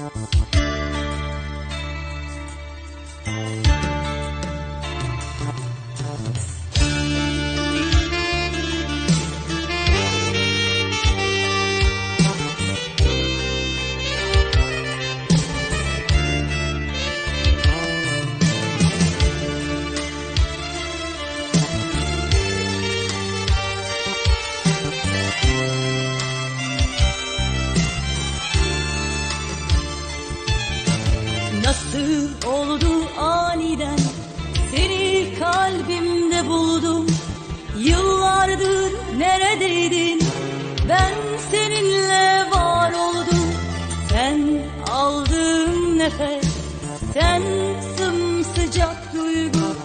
Nasıl oldu aniden. Seni kalbimde buldum. Yıllardır neredeydin? Ben seninle var oldum. Sen aldığım nefes sen sımsıcak duygu.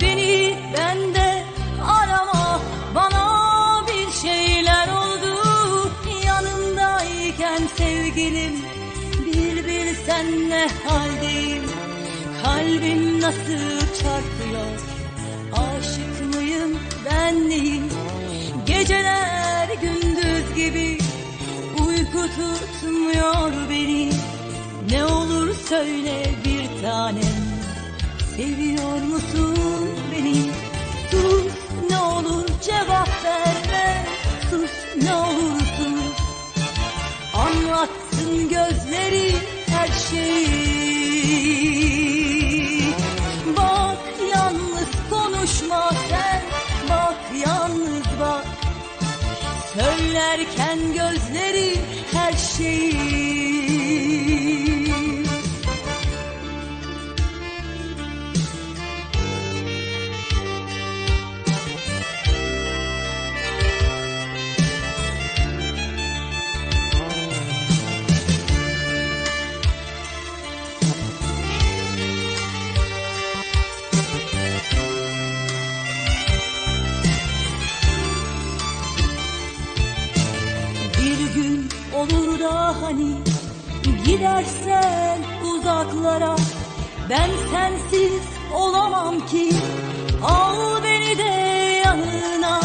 Beni bende arama bana bir şeyler oldu. Yanımdayken sevgilim bir bilsen ne haldeyim Kalbim nasıl çarpıyor? Aşık mıyım ben neyim? Geceler gündüz gibi Uyku tutmuyor beni. Ne olur söyle bir tanem Seviyor musun beni? Sus ne olur cevap verme Sus ne olursun. Anlatsın gözleri her şeyi Söylerken gözleri her şeyi olur da hani gidersen uzaklara ben sensiz olamam ki. Al beni de yanına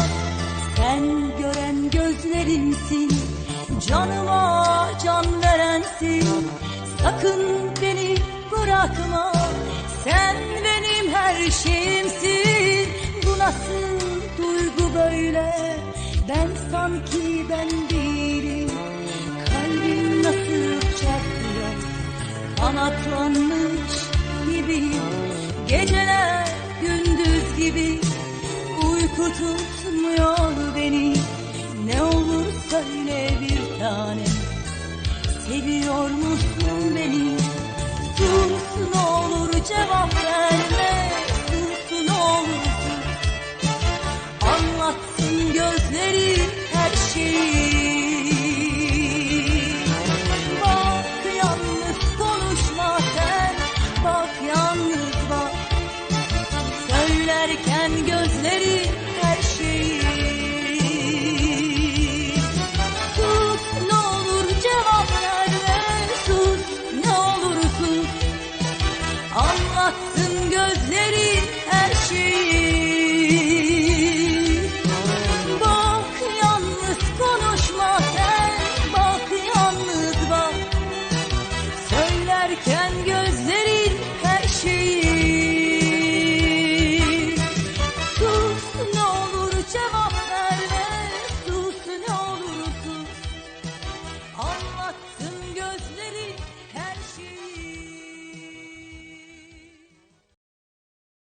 sen gören gözlerimsin canıma can verensin. Sakın beni bırakma sen benim her şeyimsin. Bu nasıl duygu böyle? Ben sanki ben değilim kanatlanmış gibiyim geceler gündüz gibi uyku tutmuyor beni diken gözleri her şeyi. Sus ne olur cevap verme sus ne olur sus. Anlatsın gözleri her şeyi.